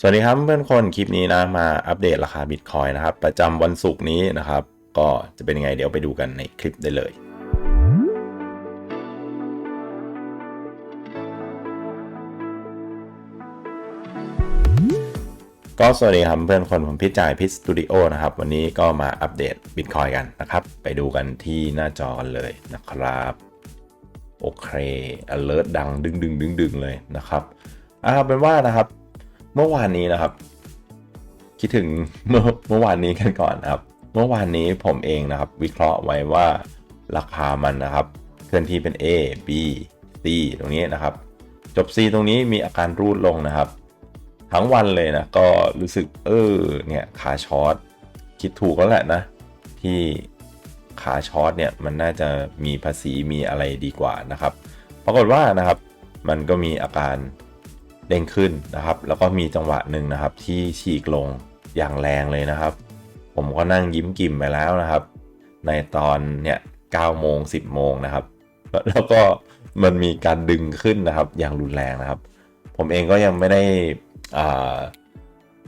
สวัสดีครับเพื่อนคนคลิปนี้นะมาอัปเดตราคาบิตคอยนะครับ ประจำวันศุกร์นี้นะครับ ก็จะเป็นยังไงเดี๋ยวไปดูกันในคลิปได้เลยก็สวัสดีครับเพื่อนคนผมพิจายพิสตูดิโอนะครับ วันนี้ก็มาอัปเดตบิตคอยกันนะครับ ไปดูกันที่หน้าจอกันเลยนะครับ โอเค alert ดังดึงดึงดึงดึงเลยนะครับอ่าเป็นว่านะครับ เมื่อวานนี้นะครับ คิดถึงเมื่อเมื่อวานนี้กันก่อนนะครับ เมื่อวานนี้ผมเองนะครับ วิเคราะห์ไว้ว่าราคามันนะครับเคลื่อนที่เป็น A B C ตรงนี้นะครับ จบ C ตรงนี้มีอาการรูดลงนะครับ ทั้งวันเลยนะก็รู้สึกเออเนี่ยขาช็อตคิดถูกแล้วแหละนะ ที่ขาช็อตเนี่ยมันน่าจะมีภาษีมีอะไรดีกว่านะครับ ปรากฏว่านะครับ มันก็มีอาการ เด้งขึ้นนะครับ แล้วก็มีจังหวะหนึ่งนะครับ ที่ฉีกลงอย่างแรงเลยนะครับ ผมก็นั่งยิ้มกิ่มไปแล้วนะครับ ในตอนเนี่ย9โมง10โมงนะครับ แล้วก็มันมีการดึงขึ้นนะครับ อย่างรุนแรงนะครับ ผมเองก็ยังไม่ได้อ่า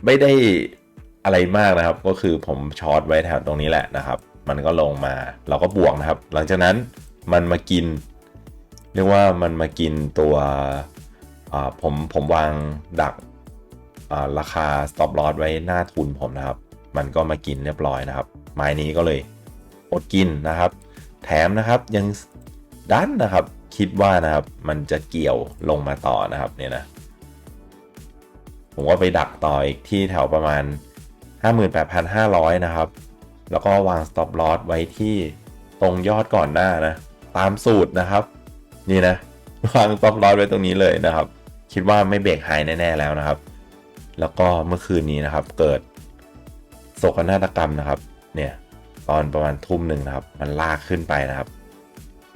ไม่ได้อะไรมากนะครับ ก็คือผมช็อตไว้แถวตรงนี้แหละนะครับ มันก็ลงมาเราก็บวกนะครับ หลังจากนั้นมันมากิน เรียกว่ามันมากินตัว ผมผมวางดักราคา stop loss ไว้หน้าทุนผมนะครับ มันก็มากินเรียบร้อยนะครับ ไม้นี้ก็เลยอดกินนะครับ แถมนะครับยังดันนะครับคิดว่านะครับมันจะเกี่ยวลงมาต่อนะครับเนี่ยนะ ผมก็ไปดักต่ออีกที่แถวประมาณ 58,500 นะครับ แล้วก็วาง stop loss ไว้ที่ตรงยอดก่อนหน้านะ ตามสูตรนะครับ นี่นะวาง stop loss ไว้ตรงนี้เลยนะครับ คิดว่าไม่เบรกไฮแน่ๆแล้วนะครับ แล้วก็เมื่อคืนนี้นะครับเกิดโศกนาฏกรรมนะครับ เนี่ยตอนประมาณทุ่มหนึ่งนะครับ มันลากขึ้นไปนะครับ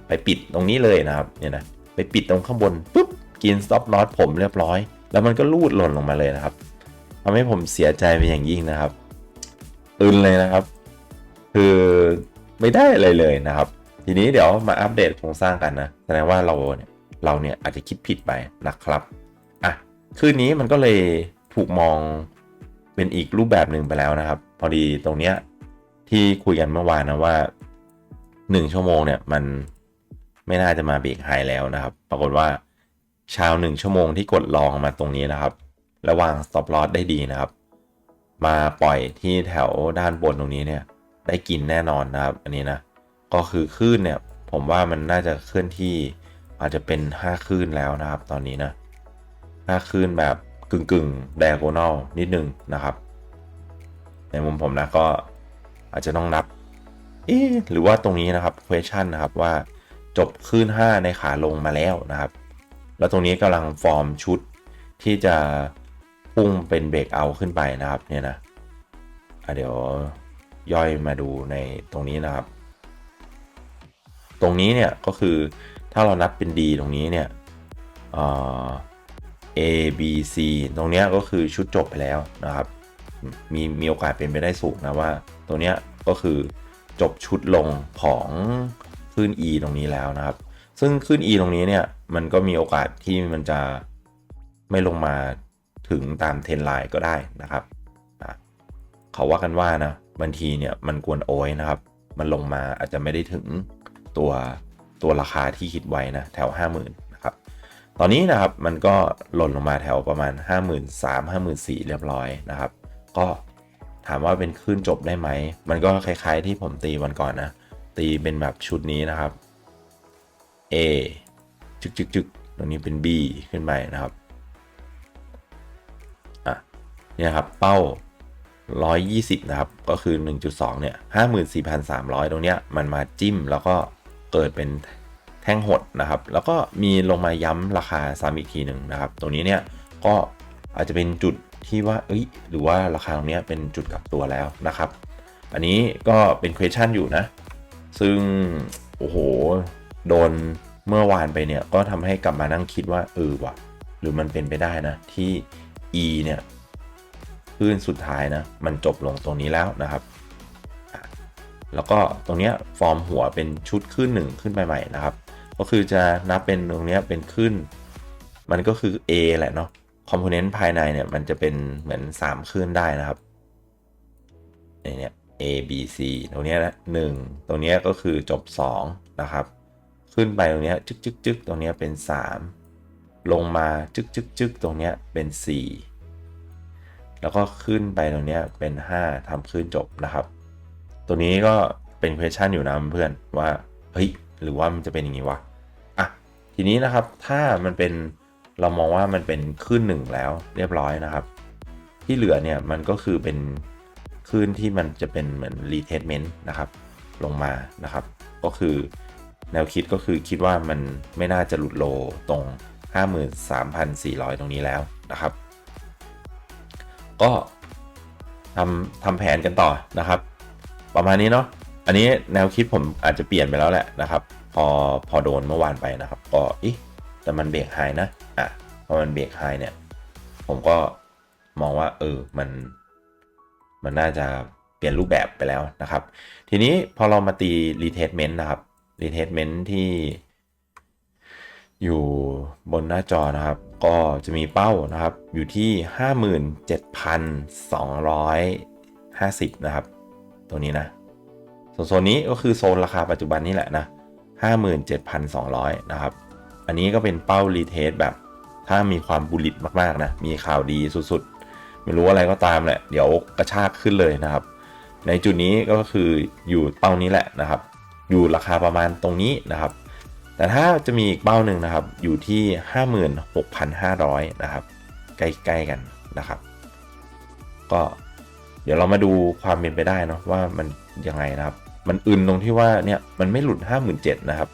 ไปปิดตรงนี้เลยนะครับ เนี่ยนะไปปิดตรงข้างบนปุ๊บกิน stop loss ผมเรียบร้อย แล้วมันก็ลูดหล่นลงมาเลยนะครับทำให้ผมเสียใจเป็นอย่างยิ่งนะครับอึนเลยนะครับ คือไม่ได้อะไรเลยนะครับ ทีนี้เดี๋ยวมาอัปเดตโครงสร้างกันนะแสดงว่าเราเนี่ยเราเนี่ยอาจจะคิดผิดไปนะครับ คืนนี้มันก็เลยถูกมองเป็นอีกรูปแบบหนึ่งไปแล้วนะครับ พอดีตรงเนี้ยที่คุยกันเมื่อวานนะว่า 1 ชั่วโมงเนี่ยมันไม่น่าจะมาเบรกไฮแล้วนะครับ ปรากฏว่าชาว 1 ชั่วโมงที่กดลองมาตรงนี้นะครับ ระวาง stop loss ได้ดีนะครับ มาปล่อยที่แถวด้านบนตรงนี้เนี่ยได้กินแน่นอนนะครับ อันนี้นะก็คือคลื่นเนี่ยผมว่ามันน่าจะเคลื่อนที่อาจจะเป็น 5 คลื่นแล้วนะครับ ตอนนี้นะ 5คลื่นแบบกึ่งกึ่ง diagonal นิดนึงนะครับ ในมุมผมนะก็อาจจะต้องนับเอ๊หรือว่าตรงนี้นะครับ question นะครับว่าจบคลื่น5 ในขาลงมาแล้วนะครับ แล้วตรงนี้กำลังฟอร์มชุดที่จะพุ่งเป็นเบรกเอาขึ้นไปนะครับเนี่ยนะะเดี๋ยวย่อยมาดูในตรงนี้นะครับ ตรงนี้เนี่ยก็คือถ้าเรานับเป็น D ตรงนี้เนี่ย A B C ตรงนี้ก็คือชุดจบไปแล้วนะครับ มีมีโอกาสเป็นไปได้สูงนะว่า ตรงนี้ก็คือจบชุดลงของคลื่น E ตรงนี้แล้วนะครับ ซึ่งคลื่น E ตรงนี้เนี่ยมันก็มีโอกาสที่มันจะไม่ลงมาถึงตามเทรนไลน์ก็ได้นะครับเขาว่ากันว่านะบางทีเนี่ยมันกวนโอยนะครับ มันลงมาอาจจะไม่ได้ถึงตัวตัวราคาที่คิดไว้นะแถว 50,000 ตอนนี้นะครับมันก็หล่นลงมาแถวประมาณ 5 3 0 0 0 5 4 0 0 0เรียบร้อยนะครับ ก็ถามว่าเป็นขึ้นจบได้ไหม มันก็คล้ายๆที่ผมตีวันก่อนนะ ตีเป็นแบบชุดนี้นะครับ A จึกจึกจึกตรงนี้เป็น B ขึ้นไปนะครับอะเนี่ยครับเป้า 120 นะครับ ก็คือ 1.2 เนี่ย 54,300 ตรงเนี้ยมันมาจิ้มแล้วก็เกิดเป็น งหดนะครับ แล้วก็มีลงมาย้ำราคาซ้ำอีกทีหนึ่งนะครับ ตรงนี้เนี่ยก็อาจจะเป็นจุดที่ว่าเอ้ยหรือว่าราคาตรงนี้เป็นจุดกลับตัวแล้วนะครับ อันนี้ก็เป็น question อยู่นะ ซึ่ง โอ้โห โดนเมื่อวานไปเนี่ยก็ทำให้กลับมานั่งคิดว่าเออว่ะ หรือมันเป็นไปได้นะ ที่ E เนี่ยคลื่นสุดท้ายนะ มันจบลงตรงนี้แล้วนะครับ แล้วก็ตรงนี้ฟอร์มหัวเป็นชุดขึ้นหนึ่งขึ้นไปใหม่นะครับ ก็คือจะนับเป็นตรงนี้เป็นขึ้น มันก็คือ A แหละเนาะคอมโพเนนต์ภายในเนี่ยมันจะเป็นเหมือน3คลื่นได้นะครับในเนี่ย A B C ตรงเนี้ยนะหนึ่งตรงเนี้ยก็คือจบ 2 นะครับ ขึ้นไปตรงเนี้ยจึกจึกจึกตรงเนี้ยเป็น 3 ลงมาจึกจึกจึกตรงเนี้ยเป็น 4 แล้วก็ขึ้นไปตรงเนี้ยเป็น 5ทำขึ้นจบนะครับ ตัวนี้ก็เป็น question อยู่นะเพื่อนว่า เฮ้ย หรือว่ามันจะเป็นอย่างนี้วะ ทีนี้นะครับถ้ามันเป็นเรามองว่ามันเป็นขึ้นหนึ่งแล้วเรียบร้อยนะครับ ที่เหลือเนี่ยมันก็คือเป็นคลื่นที่มันจะเป็นเหมือน retestment นะครับลงมานะครับ ก็คือแนวคิดก็คือคิดว่ามันไม่น่าจะหลุดโลตรง 53,400 ตรงนี้แล้วนะครับ ก็ทำทำแผนกันต่อนะครับ ประมาณนี้เนาะอันนี้แนวคิดผมอาจจะเปลี่ยนไปแล้วแหละนะครับ พอพอโดนเมื่อวานไปนะครับก็อิแต่มันเบรกไฮนะอะพอมันเบรกไฮเนี่ย ผมก็มองว่าเออมัน มันน่าจะเปลี่ยนรูปแบบไปแล้วนะครับ ทีนี้พอเรามาตี retestment นะครับ retestment ที่อยู่บนหน้าจอนะครับ ก็จะมีเป้านะครับอยู่ที่ 57,250 นะครับ ตัวนี้นะส่วนโซนนี้ก็คือโซนราคาปัจจุบันนี่แหละนะ 57,200 นะครับ อันนี้ก็เป็นเป้า retest แบบ ถ้ามีความบุลิตมากๆนะ มีข่าวดีสุดๆ ไม่รู้อะไรก็ตามแหละ เดี๋ยวกระชากขึ้นเลยนะครับ ในจุดนี้ก็คืออยู่เป้านี้แหละนะครับ อยู่ราคาประมาณตรงนี้นะครับ แต่ถ้าจะมีอีกเป้าหนึ่งนะครับ อยู่ที่ 56,500 นะครับ ใกล้ๆกันนะครับ ก็เดี๋ยวเรามาดูความเป็นไปได้เนาะว่ามันยังไงนะครับ มันอึนตรงที่ว่าเนี่ยมันไม่หลุด 57,000นะครับ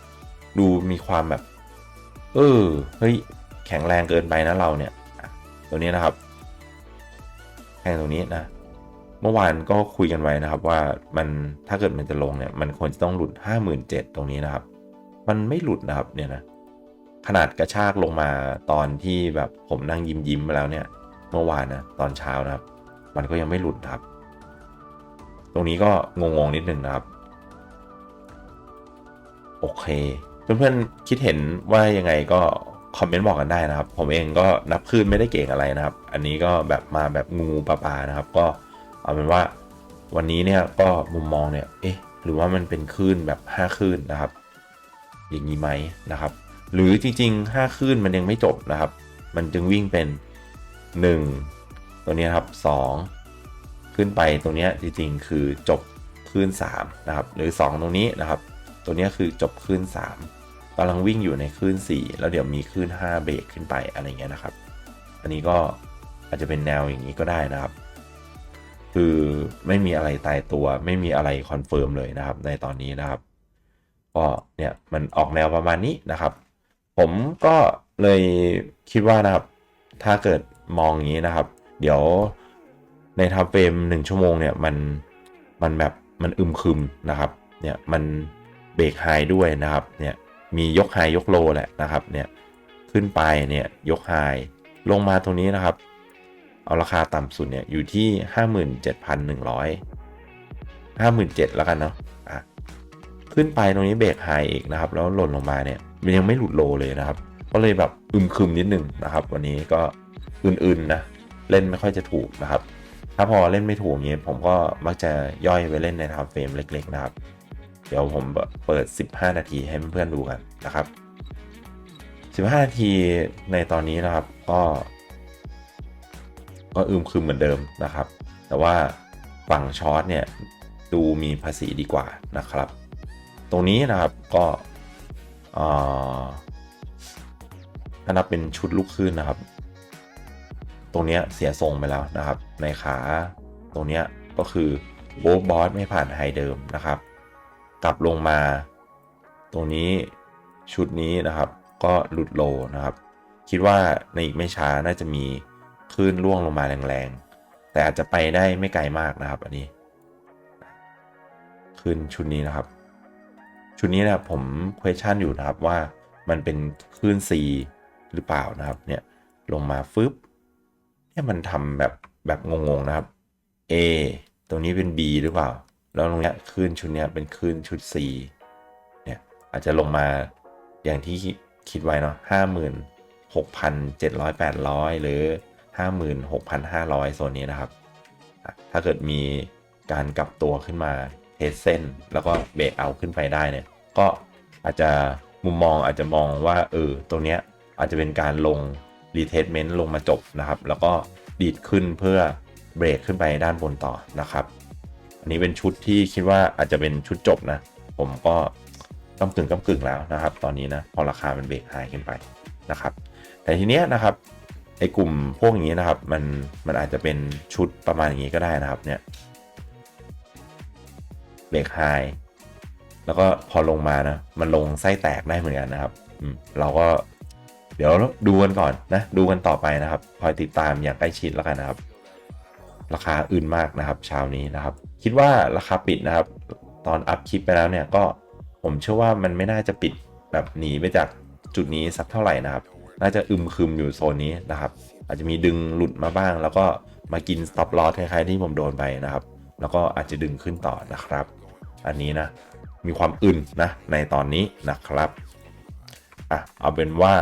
ดูมีความแบบ เออเฮ้ยแข็งแรงเกินไปนะเราเนี่ยตัวนี้นะครับแท่งตรงนี้นะ เมื่อวานก็คุยกันไว้นะครับว่ามันถ้าเกิดมันจะลงเนี่ย มันควรจะต้องหลุด 57,000 ตรงนี้นะครับ มันไม่หลุดนะครับเนี่ยนะขนาดกระชากลงมาตอนที่แบบผมนั่งยิ้มยิ้มๆมาแล้วเนี่ย เมื่อวานนะตอนเช้านะครับ มันก็ยังไม่หลุดครับ ตรงนี้ก็งงๆนิดนึงนะครับ โอเค เพื่อนๆคิดเห็นว่ายังไงก็คอมเมนต์บอกกันได้นะครับ ผมเองก็นับคลื่นไม่ได้เก่งอะไรนะครับ อันนี้ก็แบบมาแบบงูปลาปลานะครับ ก็เอาเป็นว่าวันนี้เนี่ยก็มุมมองเนี่ยเอ๊ะหรือว่ามันเป็นคลื่นแบบ5คลื่นนะครับ อย่างนี้ไหมนะครับ หรือจริงๆ5คลื่นมันยังไม่จบนะครับ มันจึงวิ่งเป็น 1 ตัวนี้ครับ2 ขึ้นไปตรงนี้จริงๆ คือจบคลื่น3นะครับ หรือ 2 ตรงนี้นะครับ ตัวนี้คือจบคลื่น 3กำลังวิ่งอยู่ในคลื่น 4 แล้วเดี๋ยวมีคลื่น 5 เบรกขึ้นไปอะไรเงี้ยนะครับ อันนี้ก็อาจจะเป็นแนวอย่างนี้ก็ได้นะครับ คือไม่มีอะไรตายตัวไม่มีอะไรคอนเฟิร์มเลยนะครับในตอนนี้นะครับก็เนี่ยมันออกแนวประมาณนี้นะครับ ผมก็เลยคิดว่านะครับ ถ้าเกิดมองอย่างนี้นะครับ เดี๋ยวในทับเฟรมหนึ่งชั่วโมงเนี่ยมันมันแบบมันอึมครึมนะครับ เนี่ยมัน เบรกไฮด้วยนะครับเนี่ยมียกไฮยกโลแหละนะครับเนี่ยขึ้นไปเนี่ยยกไฮลงมาตรงนี้นะครับ เอาราคาต่ำสุดเนี่ยอยู่ที่ 57,100 57,000แล้วกันเนาะอะขึ้นไปตรงนี้เบรกไฮอีกนะครับ แล้วหล่นลงมาเนี่ยมันยังไม่หลุดโลเลยนะครับ ก็เลยแบบอึมครึมนิดนึงนะครับ วันนี้ก็อื่นๆนะเล่นไม่ค่อยจะถูกนะครับ ถ้าพอเล่นไม่ถูกอย่างนี้ยผมก็มักจะย่อยไปเล่นในทม์เฟรมเล็ก ๆ นะครับ เดี๋ยวผมเปิด 15 นาทีให้เพื่อนๆดูกันนะครับ 15 นาทีในตอนนี้นะครับก็ ก็อึมครึมเหมือนเดิมนะครับ แต่ว่าฝั่งช็อตเนี่ยดูมีภาษีดีกว่านะครับ ตรงนี้นะครับก็อ่อถ้านับเป็นชุดลูกขึ้นนะครับ ตรงนี้เสียทรงไปแล้วนะครับ ในขาตรงนี้ก็คือโบว์บอสไม่ผ่านไฮเดิมนะครับ กลับลงมา ตรงนี้ชุดนี้นะครับ ก็หลุดโลนะครับ คิดว่าในอีกไม่ช้าน่าจะมีคลื่นล่วงลงมาแรงๆ แต่อาจจะไปได้ไม่ไกลมากนะครับ อันนี้คลื่นชุดนี้นะครับ ชุดนี้นะผม question อยู่นะครับว่ามันเป็นคลื่น C หรือเปล่านะครับ เนี่ยลงมาฟึบเนี่ยมันทำแบบแบบงงๆนะครับ A ตรงนี้เป็น B หรือเปล่า แล้วตรงเนี้ยคลื่นชุดเนี้ยเป็นคลื่นชุด C เนี่ยอาจจะลงมาอย่างที่คิดไว้เนาะห้าหมื่นหกพันเจ็ดร้อยแปดร้อยหรือ56,500โซนนี้นะครับ ถ้าเกิดมีการกลับตัวขึ้นมาเทสเส้น แล้วก็เบรกเอาขึ้นไปได้เนี่ย ก็อาจจะมุมมองอาจจะมองว่าเออตรงเนี้ยอาจจะเป็นการลงรีเทสเมนต์ลงมาจบนะครับ แล้วก็ดีดขึ้นเพื่อเบรกขึ้นไปด้านบนต่อนะครับ อันนี้เป็นชุดที่คิดว่าอาจจะเป็นชุดจบนะ ผมก็กำกึ่งกำกึ่งแล้วนะครับ ตอนนี้นะพอราคามันเบรกไฮขึ้นไปนะครับ แต่ทีเนี้ยนะครับไอ้กลุ่มพวกนี้นะครับ มันมันอาจจะเป็นชุดประมาณอย่างนี้ก็ได้นะครับเนี่ยเบรกไฮแล้วก็พอลงมานะ มันลงไส้แตกได้เหมือนกันนะครับอืมเราก็เดี๋ยวดูกันก่อนนะ ดูกันต่อไปนะครับ คอยติดตามอย่างใกล้ชิดแล้วกันนะครับ ราคาอื่นมากนะครับเช้านี้นะครับ คิดว่าราคาปิดนะครับ ตอนอัพคลิปไปแล้วเนี่ยก็ผมเชื่อว่ามันไม่น่าจะปิดแบบหนีไปจากจุดนี้สักเท่าไหร่นะครับ น่าจะอึมครึมอยู่โซนนี้นะครับ อาจจะมีดึงหลุดมาบ้าง แล้วก็มากิน stop loss คล้ายๆที่ผมโดนไปนะครับ แล้วก็อาจจะดึงขึ้นต่อนะครับ อันนี้นะ มีความอึนนะในตอนนี้นะครับอะเอาเป็นว่า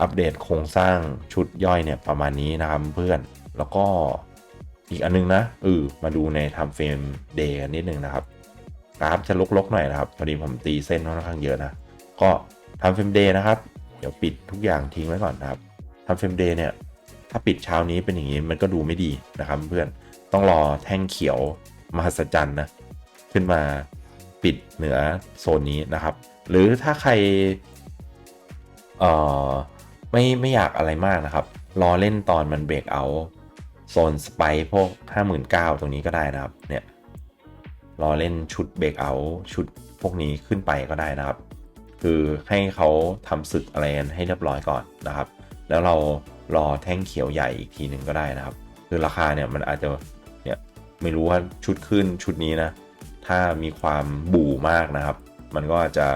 อัปเดตโครงสร้างชุดย่อยเนี่ยประมาณนี้นะครับเพื่อน แล้วก็ อีกอันนึงนะเออมาดูในทำเฟรมเดย์กันนิดนึงนะครับกราฟจะลกๆหน่อยนะครับพอดีผมตีเส้นค่อนข้างเยอะนะ ก็ทำเฟรมเดย์นะครับ เดี๋ยวปิดทุกอย่างทิ้งไว้ก่อนนะครับทำเฟรมเดย์เนี่ย ถ้าปิดเช้านี้เป็นอย่างนี้มันก็ดูไม่ดีนะครับเพื่อนต้องรอแท่งเขียวมหัศจรรย์นะขึ้นมาปิดเหนือโซนนี้นะครับ หรือถ้าใครเอ่อไม่ไม่อยากอะไรมากนะครับ รอเล่นตอนมันเบรกเอา โซนสไปพวก 59,000 ตรงนี้ก็ได้นะครับ เนี่ยรอเล่นชุดเบรกเอาชุดพวกนี้ขึ้นไปก็ได้นะครับ คือให้เขาทำศึกอะไรนให้เรียบร้อยก่อนนะครับ แล้วเรารอแท่งเขียวใหญ่อีกทีหนึ่งก็ได้นะครับ คือราคาเนี่ยมันอาจจะเนี่ยไม่รู้ว่าชุดขึ้นชุดนี้นะ ถ้ามีความบู่มากนะครับ มันก็อาจจะ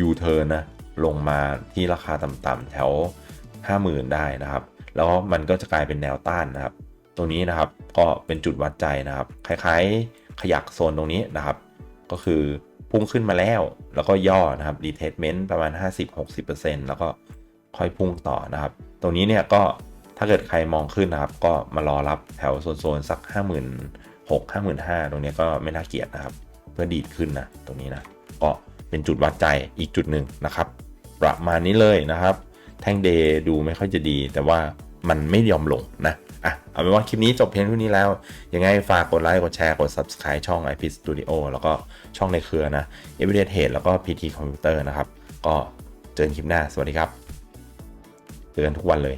ยูเทิร์นนะลงมาที่ราคาต่ำๆแถว 50,000 ได้นะครับ แล้วมันก็จะกลายเป็นแนวต้านนะครับ ตรงนี้นะครับก็เป็นจุดวัดใจนะครับ คล้ายๆ ขยักโซนตรงนี้นะครับ ก็คือพุ่งขึ้นมาแล้ว แล้วก็ย่อนะครับรีเทสเมนต์ประมาณ 50-60%แล้วก็ค่อยพุ่งต่อนะครับ ตรงนี้เนี่ยก็ถ้าเกิดใครมองขึ้นนะครับ ก็มารอรับแถวโซนๆสัก 5 6 0 0 0 5 5 0 0 0ตรงนี้ก็ไม่น่าเกลียดนะครับ เพื่อดีดขึ้นนะตรงนี้นะก็เป็นจุดวัดใจอีกจุดหนึ่งนะครับ ประมาณนี้เลยนะครับ แท่งเดย์ดูไม่ค่อยจะดีแต่ว่า มันไม่ยอมลงนะอะเอาเป็นว่าคลิปนี้จบเพียงเท่านี้แล้ว ยังไงฝากกดไลค์กดแชร์กด Subscribe ช่อง IP Studio แล้วก็ช่องในเครือนะ Everyday Trade แล้วก็ PT Computer นะครับ ก็เจอกันคลิปหน้าสวัสดีครับเจอกันทุกวันเลย